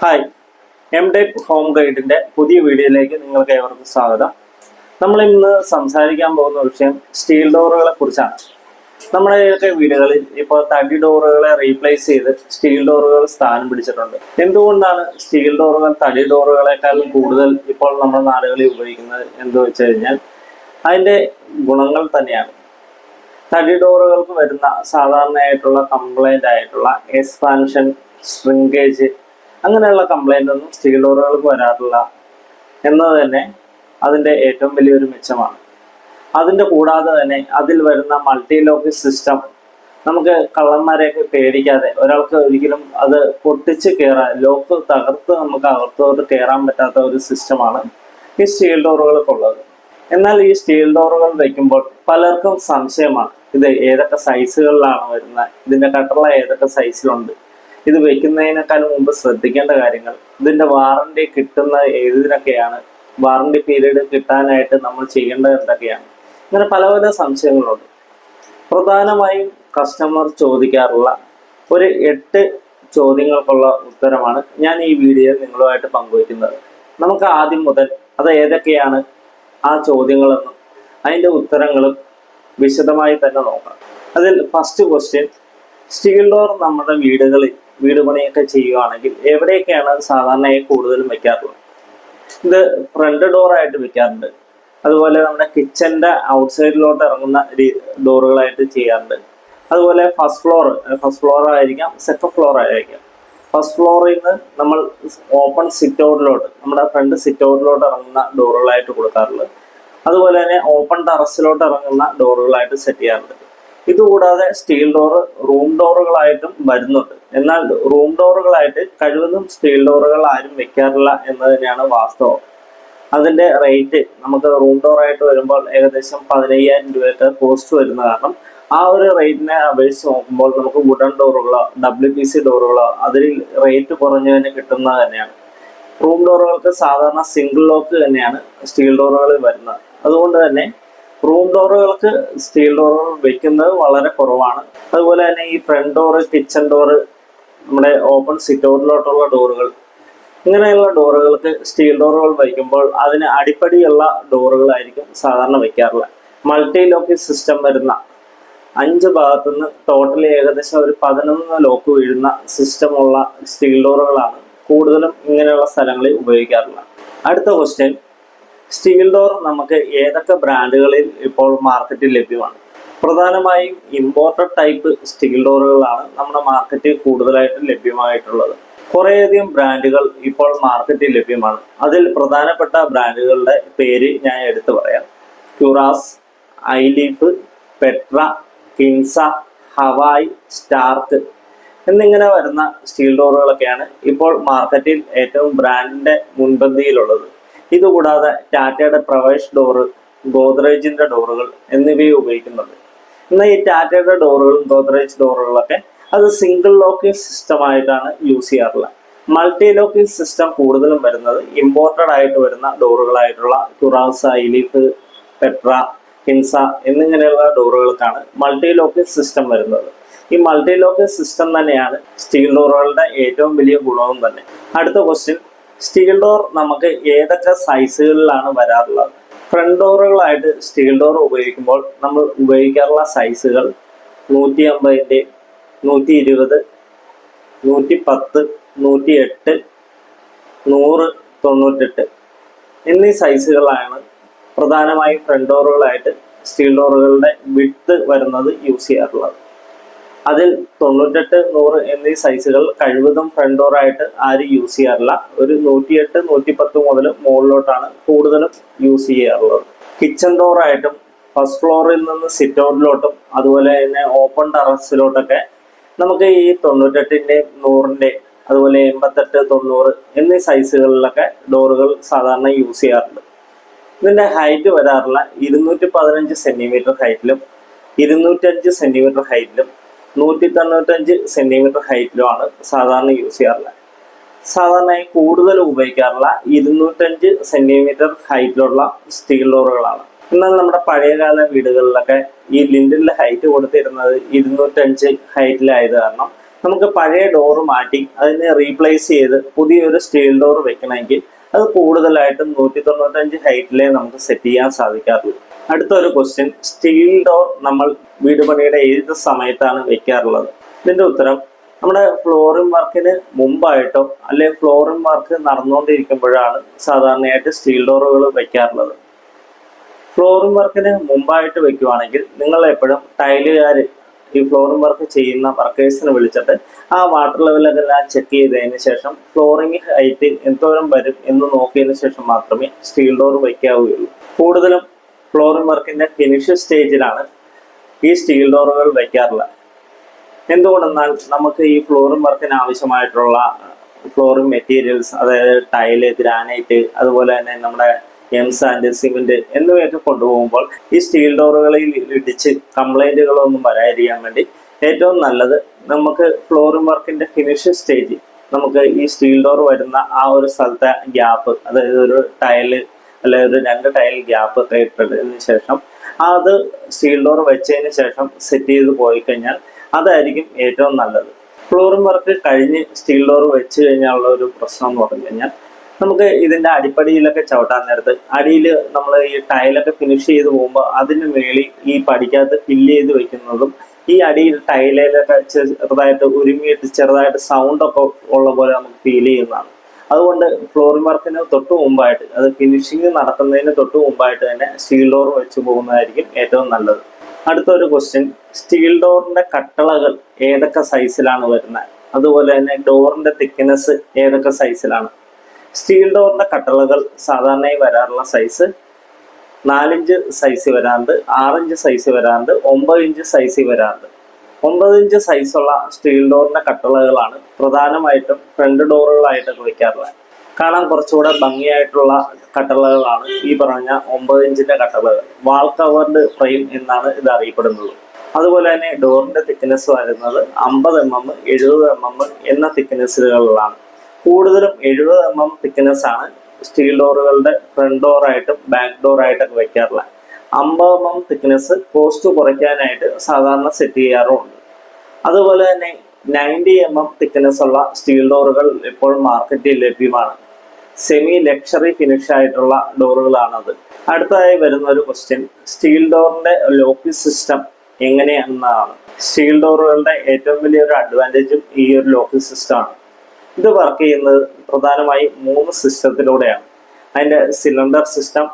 Hi. M type home ഗൈഡിന്റെ പുതിയ വീഡിയോയിലേക്ക് നിങ്ങൾക്ക് ഏവർക്കും സ്വാഗതം. നമ്മൾ ഇന്ന് സംസാരിക്കാൻ പോകുന്ന വിഷയം സ്റ്റീൽ ഡോറുകളെ കുറിച്ചാണ്. നമ്മുടെയൊക്കെ വീടുകളിൽ ഇപ്പോൾ തടി ഡോറുകളെ റീപ്ലേസ് ചെയ്ത് സ്റ്റീൽ ഡോറുകൾ സ്ഥാനം പിടിച്ചിട്ടുണ്ട്. എന്തുകൊണ്ടാണ് സ്റ്റീൽ ഡോറുകൾ തടി ഡോറുകളെക്കാളും കൂടുതൽ ഇപ്പോൾ നമ്മുടെ നാടുകളിൽ ഉപയോഗിക്കുന്നത് എന്ന് വെച്ച് കഴിഞ്ഞാൽ അതിന്റെ ഗുണങ്ങൾ തന്നെയാണ്. തടി ഡോറുകൾക്ക് വരുന്ന സാധാരണയായിട്ടുള്ള കംപ്ലൈന്റ് ആയിട്ടുള്ള എക്സ്പാൻഷൻ ശ്രിങ്കേജ് അങ്ങനെയുള്ള കംപ്ലൈന്റ് ഒന്നും സ്റ്റീൽ ഡോറുകൾക്ക് വരാറില്ല എന്നത് തന്നെ അതിന്റെ ഏറ്റവും വലിയൊരു മെച്ചമാണ്. അതിന്റെ കൂടാതെ തന്നെ അതിൽ വരുന്ന മൾട്ടി ലോക്ക് സിസ്റ്റം നമുക്ക് കള്ളന്മാരെയൊക്കെ പേടിക്കാതെ ഒരാൾക്ക് ഒരിക്കലും അത് പൊട്ടിച്ച് കയറാൻ ലോക്ക് തകർത്ത് നമുക്ക് അകത്തോട്ട് കയറാൻ പറ്റാത്ത ഒരു സിസ്റ്റമാണ് ഈ സ്റ്റീൽ ഡോറുകൾക്കുള്ളത് എന്നാൽ ഈ സ്റ്റീൽ ഡോറുകൾ വയ്ക്കുമ്പോൾ പലർക്കും സംശയമാണ് ഇത് ഏതൊക്കെ സൈസുകളിലാണ് വരുന്നത് ഇതിന്റെ കട്ടള ഏതൊക്കെ സൈസിലുണ്ട് ഇത് വെക്കുന്നതിനേക്കാൾ മുമ്പ് ശ്രദ്ധിക്കേണ്ട കാര്യങ്ങൾ. ഇതിന്റെ വാറണ്ടി കിട്ടുന്ന ഏതിനൊക്കെയാണ്? വാറണ്ടി പീരീഡ് കിട്ടാനായിട്ട് നമ്മൾ ചെയ്യേണ്ടത് എന്തൊക്കെയാണ്? ഇങ്ങനെ പല പല സംശയങ്ങളുണ്ട്. പ്രധാനമായും കസ്റ്റമർ ചോദിക്കാറുള്ള ഒരു എട്ട് ചോദ്യങ്ങൾക്കുള്ള ഉത്തരമാണ് ഞാൻ ഈ വീഡിയോയിൽ നിങ്ങളുമായിട്ട് പങ്കുവയ്ക്കുന്നത്. നമുക്ക് ആദ്യം മുതൽ അത് ഏതൊക്കെയാണ് ആ ചോദ്യങ്ങളെന്നും അതിന്റെ ഉത്തരങ്ങളും വിശദമായി തന്നെ നോക്കാം. അതിൽ ഫസ്റ്റ് ക്വസ്റ്റ്യൻ സ്റ്റീൽ ഡോർ നമ്മുടെ വീടുകളിൽ വീട് പണിയൊക്കെ ചെയ്യുകയാണെങ്കിൽ എവിടെയൊക്കെയാണ് സാധാരണയായി കൂടുതലും വെക്കാറുള്ളത് ഇത് ഫ്രണ്ട് ഡോറായിട്ട് വെക്കാറുണ്ട്. അതുപോലെ നമ്മുടെ കിച്ചന്റെ ഔട്ട്സൈഡിലോട്ട് ഇറങ്ങുന്ന ഡോറുകളായിട്ട് ചെയ്യാറുണ്ട്. അതുപോലെ ഫസ്റ്റ് ഫ്ലോർ ഫസ്റ്റ് ഫ്ലോർ ആയിരിക്കാം സെക്കൻഡ് ഫ്ലോർ ആയിരിക്കാം. ഫസ്റ്റ് ഫ്ലോറിൽ നിന്ന് നമ്മൾ ഓപ്പൺ സിറ്റ് ഔട്ടിലോട്ട് നമ്മുടെ ഫ്രണ്ട് സിറ്റ് ഔട്ടിലോട്ട് ഇറങ്ങുന്ന ഡോറുകളായിട്ട് കൊടുക്കാറുള്ളത് അതുപോലെ തന്നെ ഓപ്പൺ ടെറസിലോട്ട് ഇറങ്ങുന്ന ഡോറുകളായിട്ട് സെറ്റ് ചെയ്യാറുണ്ട്. ഇതുകൂടാതെ സ്റ്റീൽ ഡോറ് റൂം ഡോറുകളായിട്ടും വരുന്നുണ്ട്. എന്നാൽ റൂം ഡോറുകളായിട്ട് കഴിവതും സ്റ്റീൽ ഡോറുകൾ ആരും വെക്കാറില്ല എന്ന് തന്നെയാണ് വാസ്തവം. അതിന്റെ റേറ്റ് നമുക്ക് റൂം ഡോർ ആയിട്ട് വരുമ്പോൾ ഏകദേശം പതിനയ്യായിരം രൂപയൊക്കെ കോസ്റ്റ് വരുന്ന കാരണം ആ ഒരു റേറ്റിനെ അപേക്ഷിച്ച് നോക്കുമ്പോൾ നമുക്ക് വുഡൻ ഡോറുകളോ ഡബ്ല്യു പി സി ഡോറുകളോ അതിൽ റേറ്റ് കുറഞ്ഞു തന്നെ കിട്ടുന്നത് തന്നെയാണ്. റൂം ഡോറുകൾക്ക് സാധാരണ സിംഗിൾ ലോക്ക് തന്നെയാണ് സ്റ്റീൽ ഡോറുകളിൽ വരുന്നത്. അതുകൊണ്ട് തന്നെ റൂം ഡോറുകൾക്ക് സ്റ്റീൽ ഡോറുകൾ വെക്കുന്നത് വളരെ കുറവാണ്. അതുപോലെ തന്നെ ഈ ഫ്രണ്ട് ഡോറ് കിച്ചൺ ഡോറ് നമ്മുടെ ഓപ്പൺ സിറ്റ് ഔട്ടിലോട്ടുള്ള ഡോറുകൾ ഇങ്ങനെയുള്ള ഡോറുകൾക്ക് സ്റ്റീൽ ഡോറുകൾ വയ്ക്കുമ്പോൾ അതിന് അടിപ്പടിയുള്ള ഡോറുകളായിരിക്കും സാധാരണ വയ്ക്കാറുള്ളത്. മൾട്ടി ലോക്ക് സിസ്റ്റം വരുന്ന അഞ്ച് ഭാഗത്തുനിന്ന് ടോട്ടലി ഏകദേശം ഒരു പതിനൊന്ന് ലോക്ക് വീഴുന്ന സിസ്റ്റമുള്ള സ്റ്റീൽ ഡോറുകളാണ് കൂടുതലും ഇങ്ങനെയുള്ള സ്ഥലങ്ങളിൽ ഉപയോഗിക്കാറുള്ളത്. അടുത്ത ക്വസ്റ്റ്യൻ സ്റ്റീൽ ഡോർ നമുക്ക് ഏതൊക്കെ ബ്രാൻഡുകളിൽ ഇപ്പോൾ മാർക്കറ്റിൽ ലഭ്യമാണ്? പ്രധാനമായും ഇമ്പോർട്ടഡ് ടൈപ്പ് സ്റ്റീൽ ഡോറുകളാണ് നമ്മുടെ മാർക്കറ്റിൽ കൂടുതലായിട്ട് ലഭ്യമായിട്ടുള്ളത്. കുറേയധികം ബ്രാൻഡുകൾ ഇപ്പോൾ മാർക്കറ്റിൽ ലഭ്യമാണ്. അതിൽ പ്രധാനപ്പെട്ട ബ്രാൻഡുകളുടെ പേര് ഞാൻ എടുത്തു പറയാം. ക്യൂറാസ് ഐലീഫ് പെട്ര കിൻസ ഹവായ് സ്റ്റാർക്ക് എന്നിങ്ങനെ വരുന്ന സ്റ്റീൽ ഡോറുകളൊക്കെയാണ് ഇപ്പോൾ മാർക്കറ്റിൽ ഏറ്റവും ബ്രാൻഡിന്റെ മുൻപന്തിയിലുള്ളത്. ഇതുകൂടാതെ ടാറ്റയുടെ പ്രവേശ് ഡോറ് ഗോദ്രേജിന്റെ ഡോറുകൾ എന്നിവയും ഉപയോഗിക്കുന്നുണ്ട് എന്നാൽ ഈ ടാറ്റയുടെ ഡോറുകളും ഗോദ്രേജ് ഡോറുകളൊക്കെ അത് സിംഗിൾ ലോക്കിംഗ് സിസ്റ്റം ആയിട്ടാണ് യൂസ് ചെയ്യാറുള്ളത്. മൾട്ടി ലോക്കിംഗ് സിസ്റ്റം കൂടുതലും വരുന്നത് ഇമ്പോർട്ടഡ് ആയിട്ട് വരുന്ന ഡോറുകളായിട്ടുള്ള കുറാസ ഇലിഫ് പെട്ര ഹിൻസ എന്നിങ്ങനെയുള്ള ഡോറുകൾക്കാണ് മൾട്ടി ലോക്കിംഗ് സിസ്റ്റം വരുന്നത്. ഈ മൾട്ടി ലോക്കിംഗ് സിസ്റ്റം തന്നെയാണ് സ്റ്റീൽ ഡോറുകളുടെ ഏറ്റവും വലിയ ഗുണവും തന്നെ. അടുത്ത ക്വസ്റ്റ്യൻ സ്റ്റീൽ ഡോർ നമുക്ക് ഏതൊക്കെ സൈസുകളിലാണ് വരാറുള്ളത്? ഫ്രണ്ട് ഡോറുകളായിട്ട് സ്റ്റീൽ ഡോർ ഉപയോഗിക്കുമ്പോൾ നമ്മൾ ഉപയോഗിക്കാറുള്ള സൈസുകൾ നൂറ്റി അമ്പതിന്റെ നൂറ്റി ഇരുപത് നൂറ്റി പത്ത് നൂറ്റി എട്ട് നൂറ് തൊണ്ണൂറ്റെട്ട്. എന്നീ സൈസുകളാണ് പ്രധാനമായും ഫ്രണ്ട് ഡോറുകളായിട്ട് സ്റ്റീൽ ഡോറുകളുടെ വിട്ട് വരുന്നത് യൂസ് ചെയ്യാറുള്ളത്. അതിൽ തൊണ്ണൂറ്റെട്ട് നൂറ് എന്നീ സൈസുകൾ കഴിവതും ഫ്രണ്ട് ഡോറായിട്ട് ആരും യൂസ് ചെയ്യാറില്ല. ഒരു നൂറ്റിയെട്ട് നൂറ്റിപ്പത്ത് മുതൽ മുകളിലോട്ടാണ് കൂടുതലും യൂസ് ചെയ്യാറുള്ളത്. കിച്ചൺ ഡോറായിട്ടും ഫസ്റ്റ് ഫ്ലോറിൽ നിന്ന് സിറ്റ് ഔട്ടിലോട്ടും അതുപോലെ തന്നെ ഓപ്പൺ ടെറസിലോട്ടൊക്കെ നമുക്ക് ഈ തൊണ്ണൂറ്റെട്ടിന്റെയും നൂറിന്റെയും അതുപോലെ എൺപത്തെട്ട് തൊണ്ണൂറ് എന്നീ സൈസുകളിലൊക്കെ ഡോറുകൾ സാധാരണ യൂസ് ചെയ്യാറുണ്ട്. ഇതിന്റെ ഹൈറ്റ് വരാറുള്ള ഇരുന്നൂറ്റി പതിനഞ്ച് സെന്റിമീറ്റർ ഹൈറ്റിലും ഇരുന്നൂറ്റഞ്ച് സെന്റിമീറ്റർ ഹൈറ്റിലും നൂറ്റി തൊണ്ണൂറ്റഞ്ച് സെന്റിമീറ്റർ ഹൈറ്റിലുമാണ് സാധാരണ യൂസ് ചെയ്യാറുള്ളത്. സാധാരണയായി കൂടുതൽ ഉപയോഗിക്കാറുള്ള ഇരുന്നൂറ്റഞ്ച് സെന്റിമീറ്റർ ഹൈറ്റിലുള്ള സ്റ്റീൽ ഡോറുകളാണ് എന്നാൽ നമ്മുടെ പഴയകാല വീടുകളിലൊക്കെ ഈ ലിൻഡിലെ ഹൈറ്റ് കൊടുത്തിരുന്നത് ഇരുന്നൂറ്റഞ്ച് ഹൈറ്റിലായത് കാരണം നമുക്ക് പഴയ ഡോറ് മാറ്റി അതിനെ റീപ്ലേസ് ചെയ്ത് പുതിയൊരു സ്റ്റീൽ ഡോർ വെക്കണമെങ്കിൽ അത് കൂടുതലായിട്ടും നൂറ്റി തൊണ്ണൂറ്റഞ്ച് ഹൈറ്റിലേ നമുക്ക് സെറ്റ് ചെയ്യാൻ സാധിക്കാറുള്ളൂ. അടുത്തൊരു ക്വസ്റ്റ്യൻ സ്റ്റീൽ ഡോർ നമ്മൾ വീട് പണിയുടെ ഏത് സമയത്താണ് വെക്കാറുള്ളത്? ഇതിന്റെ ഉത്തരം നമ്മുടെ ഫ്ലോറിംഗ് വർക്കിന് മുമ്പായിട്ടോ അല്ലെ ഫ്ലോറിംഗ് വർക്ക് നടന്നുകൊണ്ടിരിക്കുമ്പോഴാണ് സാധാരണയായിട്ട് സ്റ്റീൽ ഡോറുകൾ വെക്കാറുള്ളത്. ഫ്ലോറിംഗ് വർക്കിന് മുമ്പായിട്ട് വെക്കുവാണെങ്കിൽ നിങ്ങൾ എപ്പോഴും ടൈലുകാർ ഈ ഫ്ലോറിംഗ് വർക്ക് ചെയ്യുന്ന വർക്കേഴ്സിനെ വിളിച്ചിട്ട് ആ വാട്ടർ ലെവലൊക്കെ ചെക്ക് ചെയ്തതിന് ശേഷം ഫ്ലോറിംഗ് ഹൈറ്റ് എന്തോരം വരും എന്ന് നോക്കിയതിന് ശേഷം മാത്രമേ സ്റ്റീൽ ഡോർ വയ്ക്കാവുകയുള്ളൂ കൂടുതലും ഫ്ലോറിംഗ് വർക്കിന്റെ ഫിനിഷ് സ്റ്റേജിലാണ് ഈ സ്റ്റീൽ ഡോറുകൾ വയ്ക്കാറുള്ളത് എന്തുകൊണ്ടെന്നാൽ നമുക്ക് ഈ ഫ്ലോറിംഗ് വർക്കിന് ആവശ്യമായിട്ടുള്ള ഫ്ലോറിംഗ് മെറ്റീരിയൽസ് അതായത് ടൈൽ ഗ്രാനൈറ്റ് അതുപോലെ തന്നെ നമ്മുടെ എം സാൻഡ് സിമെന്റ് എന്നിവയൊക്കെ കൊണ്ടുപോകുമ്പോൾ ഈ സ്റ്റീൽ ഡോറുകളിൽ ഇടിച്ച് കംപ്ലൈന്റുകളൊന്നും വരാതിരിക്കാൻ വേണ്ടി ഏറ്റവും നല്ലത് നമുക്ക് ഫ്ലോറിംഗ് വർക്കിന്റെ ഫിനിഷ് സ്റ്റേജ് നമുക്ക് ഈ സ്റ്റീൽ ഡോർ വരുന്ന ആ ഒരു സ്ഥലത്തെ ഗ്യാപ്പ് അതായത് ഒരു ടൈൽ അല്ലെ ഒരു രണ്ട് ടൈൽ ഗ്യാപ്പ് ഇട്ടതിന് ശേഷം അത് സ്റ്റീൽ ഡോർ വെച്ചതിന് ശേഷം സെറ്റ് ചെയ്ത് പോയി കഴിഞ്ഞാൽ അതായിരിക്കും ഏറ്റവും നല്ലത്. ഫ്ലോറിംഗ് വർക്ക് കഴിഞ്ഞ് സ്റ്റീൽ ഡോർ വെച്ച് കഴിഞ്ഞാലുള്ള ഒരു പ്രശ്നം എന്ന് പറഞ്ഞു കഴിഞ്ഞാൽ നമുക്ക് ഇതിന്റെ അടിപ്പടിയിലൊക്കെ ചവിട്ടാൻ നേരത്ത് അടിയിൽ നമ്മൾ ഈ ടൈലൊക്കെ ഫിനിഷ് ചെയ്ത് പോകുമ്പോൾ അതിന് മേളിൽ ഈ പടിക്കകത്ത് ഫില്ല് ചെയ്ത് വെക്കുന്നതും ഈ അടിയിൽ ടൈലൊക്കെ ചെറുതായിട്ട് ഉരുമിയിട്ട് ചെറുതായിട്ട് സൗണ്ട് ഒക്കെ ഉള്ള പോലെ നമുക്ക് ഫീൽ ചെയ്യുന്നതാണ്. അതുകൊണ്ട് ഫ്ലോറിംഗ് വർക്കിന് തൊട്ട് മുമ്പായിട്ട് അത് ഫിനിഷിങ് നടത്തുന്നതിന് തൊട്ട് മുമ്പായിട്ട് തന്നെ സ്റ്റീൽ ഡോർ വെച്ച് പോകുന്നതായിരിക്കും ഏറ്റവും നല്ലത്. അടുത്തൊരു ക്വസ്റ്റ്യൻ സ്റ്റീൽ ഡോറിന്റെ കട്ടളകൾ ഏതൊക്കെ സൈസിലാണ് വരുന്നത്? അതുപോലെ തന്നെ ഡോറിന്റെ തിക്നെസ് ഏതൊക്കെ സൈസിലാണ് സ്റ്റീൽ ഡോറിന്റെ കട്ടളകൾ സാധാരണയായി വരാറുള്ള സൈസ് നാലിഞ്ച് സൈസ് വരാറുണ്ട് ആറിഞ്ച് സൈസ് വരാറുണ്ട് ഒമ്പത് ഇഞ്ച് സൈസ് വരാറുണ്ട്. ഒമ്പത് ഇഞ്ച് സൈസുള്ള സ്റ്റീൽ ഡോറിന്റെ കട്ടളകളാണ് പ്രധാനമായിട്ടും ഫ്രണ്ട് ഡോറുകളായിട്ടൊക്കെ വെക്കാറുള്ളത് കാണാൻ കുറച്ചുകൂടെ ഭംഗിയായിട്ടുള്ള കട്ടളകളാണ് ഈ പറഞ്ഞ ഒമ്പത് ഇഞ്ചിന്റെ കട്ടളകൾ. വാൾ കവേർഡ് ഫ്രെയിം എന്നാണ് ഇത് അറിയപ്പെടുന്നത്. അതുപോലെ തന്നെ ഡോറിന്റെ തിക്നെസ് വരുന്നത് അമ്പത് എം എം എഴുപത് എം എം എന്ന തിക്നെസ്സുകളിലാണ് കൂടുതലും എഴുപത് എം എം തിക്നെസ് ആണ് സ്റ്റീൽ ഡോറുകളുടെ ഫ്രണ്ട് ഡോറായിട്ടും ബാക്ക് ഡോറായിട്ടൊക്കെ വെക്കാറുള്ളത്. അമ്പത് എം എം തിക്നെസ് കോസ്റ്റ് കുറയ്ക്കാനായിട്ട് സാധാരണ സെറ്റ് ചെയ്യാറുമുണ്ട് അതുപോലെ തന്നെ നയന്റി എം എം തിക്നെസ് ഉള്ള സ്റ്റീൽ ഡോറുകൾ ഇപ്പോൾ മാർക്കറ്റിൽ ലഭ്യമാണ്. സെമി ലക്ഷറി ഫിനിഷ് ആയിട്ടുള്ള ഡോറുകളാണത് അടുത്തതായി വരുന്ന ഒരു ക്വസ്റ്റ്യൻ സ്റ്റീൽ ഡോറിന്റെ ലോക്കിംഗ് സിസ്റ്റം എങ്ങനെയെന്നാണ്. സ്റ്റീൽ ഡോറുകളുടെ ഏറ്റവും വലിയൊരു അഡ്വാന്റേജും ഈ ഒരു ലോക്കിംഗ് സിസ്റ്റമാണ് ഇത് വർക്ക് ചെയ്യുന്നത് പ്രധാനമായും മൂന്ന് സിസ്റ്റത്തിലൂടെയാണ് അതിന്റെ cylinder system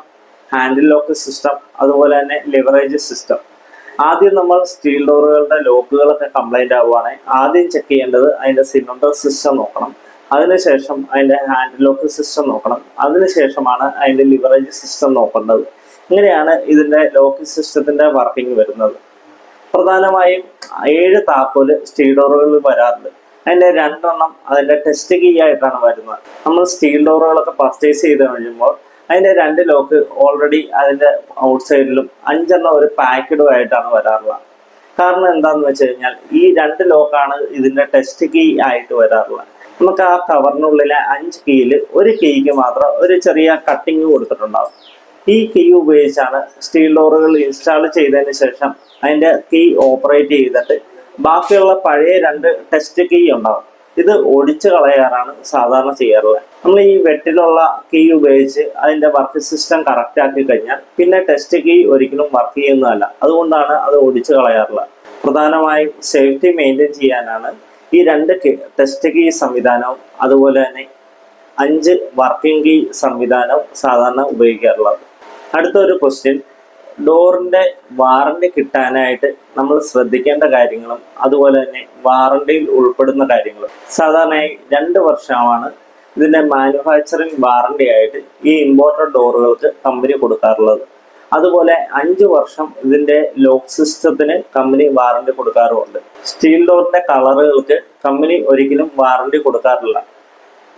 handle lock system അതുപോലെ തന്നെ ലിവറേജ് സിസ്റ്റം ആദ്യം നമ്മൾ സ്റ്റീൽ ഡോറുകളുടെ ലോക്കുകളൊക്കെ കംപ്ലൈന്റ് ആവുകയാണെങ്കിൽ ആദ്യം ചെക്ക് ചെയ്യേണ്ടത് അതിന്റെ സിലിണ്ടർ സിസ്റ്റം നോക്കണം. അതിനുശേഷം അതിന്റെ ഹാൻഡിൽ ലോക്ക് സിസ്റ്റം നോക്കണം. അതിനുശേഷമാണ് അതിന്റെ ലിവറേജ് സിസ്റ്റം നോക്കേണ്ടത്. ഇങ്ങനെയാണ് ഇതിന്റെ ലോക്ക് സിസ്റ്റത്തിന്റെ വർക്കിംഗ് വരുന്നത്. പ്രധാനമായും ഏഴ് താക്കോൽ സ്റ്റീൽ ഡോറുകളിൽ വരാറുണ്ട്. അതിന്റെ രണ്ടെണ്ണം അതിന്റെ ടെസ്റ്റ് കീ ആയിട്ടാണ് വരുന്നത്. നമ്മൾ സ്റ്റീൽ ഡോറുകളൊക്കെ പർച്ചേസ് ചെയ്ത് കഴിയുമ്പോൾ അതിന്റെ രണ്ട് ലോക്ക് ഓൾറെഡി അതിന്റെ ഔട്ട് സൈഡിലും അഞ്ചെണ്ണം ഒരു പാക്കഡും ആയിട്ടാണ് വരാറുള്ളത്. കാരണം എന്താന്ന് വെച്ച് കഴിഞ്ഞാൽ ഈ രണ്ട് ലോക്കാണ് ഇതിന്റെ ടെസ്റ്റ് കീ ആയിട്ട് വരാറുള്ളത്. നമുക്ക് ആ കവറിനുള്ളിലെ അഞ്ച് കീയിൽ ഒരു കീക്ക് മാത്രം ഒരു ചെറിയ കട്ടിങ് കൊടുത്തിട്ടുണ്ടാകും ഈ കീ ഉപയോഗിച്ചാണ് സ്റ്റീൽ ഡോറുകൾ ഇൻസ്റ്റാൾ ചെയ്തതിന് ശേഷം അതിന്റെ കീ ഓപ്പറേറ്റ് ചെയ്തിട്ട് ബാക്കിയുള്ള പഴയ രണ്ട് ടെസ്റ്റ് കീ ഉണ്ടാവും. ഇത് ഒടിച്ചു കളയാറാണ് സാധാരണ ചെയ്യാറുള്ളത്. നമ്മൾ ഈ വെട്ടിലുള്ള കീ ഉപയോഗിച്ച് അതിന്റെ വർക്ക് സിസ്റ്റം കറക്റ്റ് ആക്കി കഴിഞ്ഞാൽ പിന്നെ ടെസ്റ്റ് കീ ഒരിക്കലും വർക്ക് ചെയ്യുന്നതല്ല. അതുകൊണ്ടാണ് അത് ഒടിച്ചു കളയാറുള്ളത്. പ്രധാനമായും സേഫ്റ്റി മെയിന്റെയിൻ ചെയ്യാനാണ് ഈ രണ്ട് ടെസ്റ്റ് കീ സംവിധാനവും അതുപോലെ തന്നെ അഞ്ച് വർക്കിംഗ് കീ സംവിധാനവും സാധാരണ ഉപയോഗിക്കാറുള്ളത്. അടുത്തൊരു ക്വസ്റ്റ്യൻ ഡോറിന്റെ വാറണ്ടി കിട്ടാനായിട്ട് നമ്മൾ ശ്രദ്ധിക്കേണ്ട കാര്യങ്ങളും അതുപോലെ തന്നെ വാറണ്ടിയിൽ ഉൾപ്പെടുന്ന കാര്യങ്ങളും. സാധാരണയായി രണ്ട് വർഷമാണ് ഇതിന്റെ മാനുഫാക്ചറിങ് വാറണ്ടി ആയിട്ട് ഈ ഇമ്പോർട്ടഡ് ഡോറുകൾക്ക് കമ്പനി കൊടുക്കാറുള്ളത്. അതുപോലെ അഞ്ച് വർഷം ഇതിന്റെ ലോക്ക് സിസ്റ്റത്തിന് കമ്പനി വാറണ്ടി കൊടുക്കാറുമുണ്ട്. സ്റ്റീൽ ഡോറിന്റെ കളറുകൾക്ക് കമ്പനി ഒരിക്കലും വാറണ്ടി കൊടുക്കാറില്ല.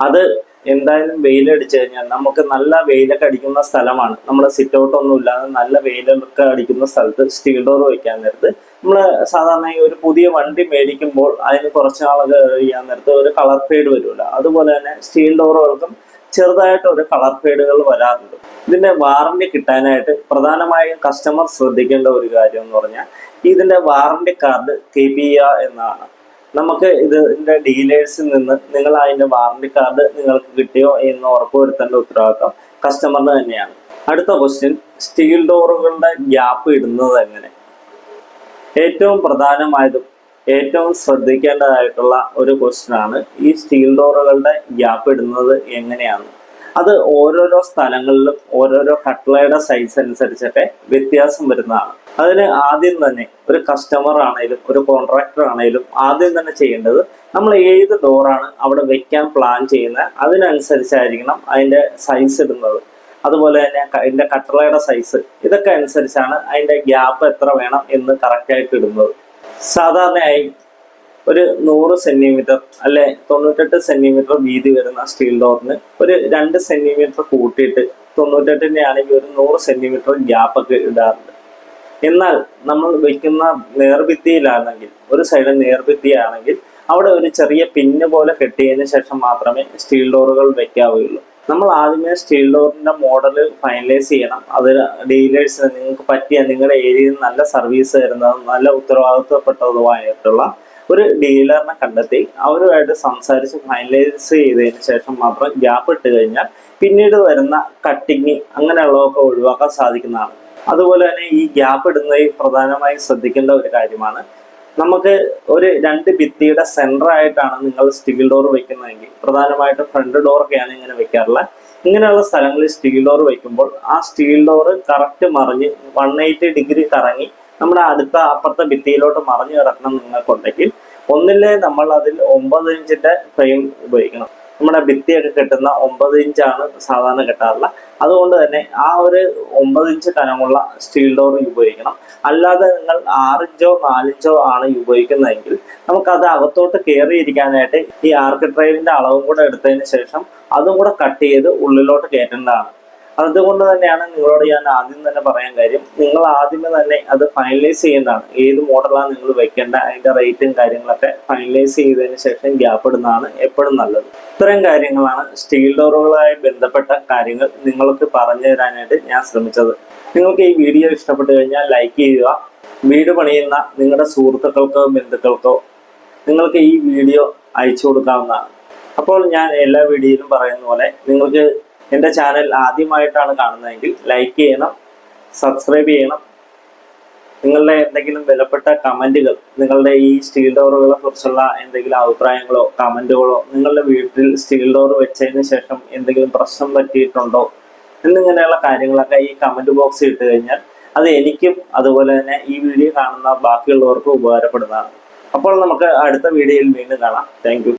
അത് എന്തായാലും വെയിലടിച്ചു കഴിഞ്ഞാൽ നമുക്ക് നല്ല വെയിലൊക്കെ അടിക്കുന്ന സ്ഥലമാണ്. നമ്മുടെ സിറ്റ് ഔട്ട് ഒന്നും ഇല്ലാതെ നല്ല വെയിലൊക്കെ അടിക്കുന്ന സ്ഥലത്ത് സ്റ്റീൽ ഡോർ വയ്ക്കാൻ നേരത്ത് നമ്മൾ സാധാരണ ഒരു പുതിയ വണ്ടി മേടിക്കുമ്പോൾ അതിന് കുറച്ച് നാളൊക്കെ ചെയ്യാൻ നേരത്ത് ഒരു കളർ ഫെയ്ഡ് വരുമല്ലോ അതുപോലെ തന്നെ സ്റ്റീൽ ഡോറുകൾക്കും ചെറുതായിട്ട് ഒരു കളർ ഫെയ്ഡുകൾ വരാറുണ്ട്. ഇതിന്റെ വാറണ്ടി കിട്ടാനായിട്ട് പ്രധാനമായും കസ്റ്റമർ ശ്രദ്ധിക്കേണ്ട ഒരു കാര്യം എന്ന് പറഞ്ഞാൽ ഇതിന്റെ വാറണ്ടി കാർഡ് കീപ്പ് എന്നാണ്. നമുക്ക് ഇതിന്റെ ഡീലേഴ്സിൽ നിന്ന് നിങ്ങൾ അതിന്റെ വാറണ്ടി കാർഡ് നിങ്ങൾക്ക് കിട്ടിയോ എന്ന് ഉറപ്പുവരുത്തേണ്ട ഉത്തരവാദിത്വം കസ്റ്റമറിന് തന്നെയാണ്. അടുത്ത ക്വസ്റ്റ്യൻ സ്റ്റീൽ ഡോറുകളുടെ ഗ്യാപ്പ് ഇടുന്നത് എങ്ങനെ? ഏറ്റവും പ്രധാനമായതും ഏറ്റവും ശ്രദ്ധിക്കേണ്ടതായിട്ടുള്ള ഒരു ക്വസ്റ്റ്യൻ ആണ് ഈ സ്റ്റീൽ ഡോറുകളുടെ ഗ്യാപ്പ് ഇടുന്നത് എങ്ങനെയാണ്? അത് ഓരോരോ സ്ഥലങ്ങളിലും ഓരോരോ കട്ട്ലയുടെ സൈസ് അനുസരിച്ചൊക്കെ വ്യത്യാസം വരുന്നതാണ്. അതിന് ആദ്യം തന്നെ ഒരു കസ്റ്റമർ ആണെങ്കിലും ഒരു കോൺട്രാക്ടർ ആണെങ്കിലും ആദ്യം തന്നെ ചെയ്യേണ്ടത് നമ്മൾ ഏത് ഡോറാണ് അവിടെ വെക്കാൻ പ്ലാൻ ചെയ്യുന്നത് അതിനനുസരിച്ചായിരിക്കണം അതിന്റെ സൈസ് ഇടുന്നത്. അതുപോലെ തന്നെ അതിന്റെ കട്ടളയുടെ സൈസ് ഇതൊക്കെ അനുസരിച്ചാണ് അതിന്റെ ഗ്യാപ്പ് എത്ര വേണം എന്ന് കറക്റ്റ് ആയിട്ട് ഇടുന്നത്. സാധാരണയായി ഒരു നൂറ് സെന്റിമീറ്റർ അല്ലെ തൊണ്ണൂറ്റെട്ട് സെന്റിമീറ്റർ വീതി വരുന്ന സ്റ്റീൽ ഡോറിന് ഒരു രണ്ട് സെന്റിമീറ്റർ കൂട്ടിയിട്ട് തൊണ്ണൂറ്റെട്ടിന്റെ ആണെങ്കിൽ ഒരു നൂറ് സെന്റിമീറ്റർ ഗ്യാപ്പൊക്കെ ഇടാറുണ്ട്. എന്നാൽ നമ്മൾ വയ്ക്കുന്ന നേർഭിത്തിയിലാണെങ്കിൽ ഒരു സൈഡ് നേർഭിത്തിയാണെങ്കിൽ അവിടെ ഒരു ചെറിയ പിന്ന് പോലെ കെട്ടിയതിന് ശേഷം മാത്രമേ സ്റ്റീൽ ഡോറുകൾ വെക്കാവുകയുള്ളൂ നമ്മൾ ആദ്യമേ സ്റ്റീൽ ഡോറിന്റെ മോഡൽ ഫൈനലൈസ് ചെയ്യണം. അത് ഡീലേഴ്സിന് നിങ്ങൾക്ക് പറ്റിയ നിങ്ങളുടെ ഏരിയയിൽ നല്ല സർവീസ് തരുന്നതും നല്ല ഉത്തരവാദിത്വപ്പെട്ടതുമായിട്ടുള്ള ഒരു ഡീലറിനെ കണ്ടെത്തി അവരുമായിട്ട് സംസാരിച്ച് ഫൈനലൈസ് ചെയ്തതിന് ശേഷം മാത്രം ഗ്യാപ്പ് ഇട്ട് കഴിഞ്ഞാൽ പിന്നീട് വരുന്ന കട്ടിങ് അങ്ങനെയുള്ളതൊക്കെ ഒഴിവാക്കാൻ സാധിക്കുന്നതാണ്. അതുപോലെ തന്നെ ഈ ഗ്യാപ്പ് ഇടുന്നതിൽ പ്രധാനമായും ശ്രദ്ധിക്കേണ്ട ഒരു കാര്യമാണ്. നമുക്ക് ഒരു രണ്ട് ഭിത്തിയുടെ സെന്റർ ആയിട്ടാണ് നിങ്ങൾ സ്റ്റീൽ ഡോർ വെക്കുന്നതെങ്കിൽ പ്രധാനമായിട്ട് ഫ്രണ്ട് ഡോറൊക്കെയാണ് ഇങ്ങനെ വെക്കാറുള്ളത്. ഇങ്ങനെയുള്ള സ്ഥലങ്ങളിൽ സ്റ്റീൽ ഡോർ വെക്കുമ്പോൾ ആ സ്റ്റീൽ ഡോർ കറക്റ്റ് മറിഞ്ഞ് വൺ എയ്റ്റി ഡിഗ്രി കറങ്ങി നമ്മുടെ അടുത്ത അപ്പുറത്തെ ഭിത്തിയിലോട്ട് മറിഞ്ഞു കിടക്കണം നിങ്ങൾക്കുണ്ടെങ്കിൽ ഒന്നില്ലേ നമ്മൾ അതിൽ ഒമ്പത് ഇഞ്ചിന്റെ ഫ്രെയിം ഉപയോഗിക്കണം. നമ്മുടെ ഭിത്തിയൊക്കെ കെട്ടുന്ന ഒമ്പത് ഇഞ്ചാണ് സാധാരണ കെട്ടാറുള്ള. അതുകൊണ്ട് തന്നെ ആ ഒരു ഒമ്പത് ഇഞ്ച് കനമുള്ള സ്റ്റീൽ ഡോർ ഉപയോഗിക്കണം. അല്ലാതെ നിങ്ങൾ ആറിഞ്ചോ നാലിഞ്ചോ ആണ് ഉപയോഗിക്കുന്നതെങ്കിൽ നമുക്കത് അകത്തോട്ട് കയറിയിരിക്കാനായിട്ട് ഈ ആർക്ക് ഡ്രൈവിന്റെ അളവും കൂടെ എടുത്തതിന് ശേഷം അതും കൂടെ കട്ട് ചെയ്ത് ഉള്ളിലോട്ട് കയറ്റേണ്ടതാണ് അതുകൊണ്ട് തന്നെയാണ് നിങ്ങളോട് ഞാൻ ആദ്യം തന്നെ പറയാൻ കാര്യം നിങ്ങൾ ആദ്യമേ തന്നെ അത് ഫൈനലൈസ് ചെയ്യുന്നതാണ് ഏത് മോഡലാണ് നിങ്ങൾ വെക്കേണ്ട അതിന്റെ റേറ്റും കാര്യങ്ങളൊക്കെ ഫൈനലൈസ് ചെയ്തതിന് ശേഷം ഗ്യാപ്പ് ഇടുന്നതാണ് എപ്പോഴും നല്ലത്. ഇത്തരം കാര്യങ്ങളാണ് സ്റ്റീൽ ഡോറുകളുമായി ബന്ധപ്പെട്ട കാര്യങ്ങൾ നിങ്ങൾക്ക് പറഞ്ഞു തരാനായിട്ട് ഞാൻ ശ്രമിച്ചത്. നിങ്ങൾക്ക് ഈ വീഡിയോ ഇഷ്ടപ്പെട്ടു കഴിഞ്ഞാൽ ലൈക്ക് ചെയ്യുക വീട് പണിയുന്ന നിങ്ങളുടെ സുഹൃത്തുക്കൾക്കോ ബന്ധുക്കൾക്കോ നിങ്ങൾക്ക് ഈ വീഡിയോ അയച്ചു കൊടുക്കാവുന്നതാണ്. അപ്പോൾ ഞാൻ എല്ലാ വീഡിയോയിലും പറയുന്ന പോലെ നിങ്ങൾക്ക് എന്റെ ചാനൽ ആദ്യമായിട്ടാണ് കാണുന്നതെങ്കിൽ ലൈക്ക് ചെയ്യണം സബ്സ്ക്രൈബ് ചെയ്യണം. നിങ്ങളുടെ എന്തെങ്കിലും വിലപ്പെട്ട കമന്റുകൾ നിങ്ങളുടെ ഈ സ്റ്റീൽ ഡോറുകളെ കുറിച്ചുള്ള എന്തെങ്കിലും അഭിപ്രായങ്ങളോ കമന്റുകളോ നിങ്ങളുടെ വീട്ടിൽ സ്റ്റീൽ ഡോർ വെച്ചതിന് ശേഷം എന്തെങ്കിലും പ്രശ്നം പറ്റിയിട്ടുണ്ടോ എന്നിങ്ങനെയുള്ള കാര്യങ്ങളൊക്കെ ഈ കമന്റ് ബോക്സിൽ ഇട്ട് കഴിഞ്ഞാൽ അത് എനിക്കും അതുപോലെ തന്നെ ഈ വീഡിയോ കാണുന്ന ബാക്കിയുള്ളവർക്കും ഉപകാരപ്പെടുന്നതാണ്. അപ്പോൾ നമുക്ക് അടുത്ത വീഡിയോയിൽ വീണ്ടും കാണാം. താങ്ക്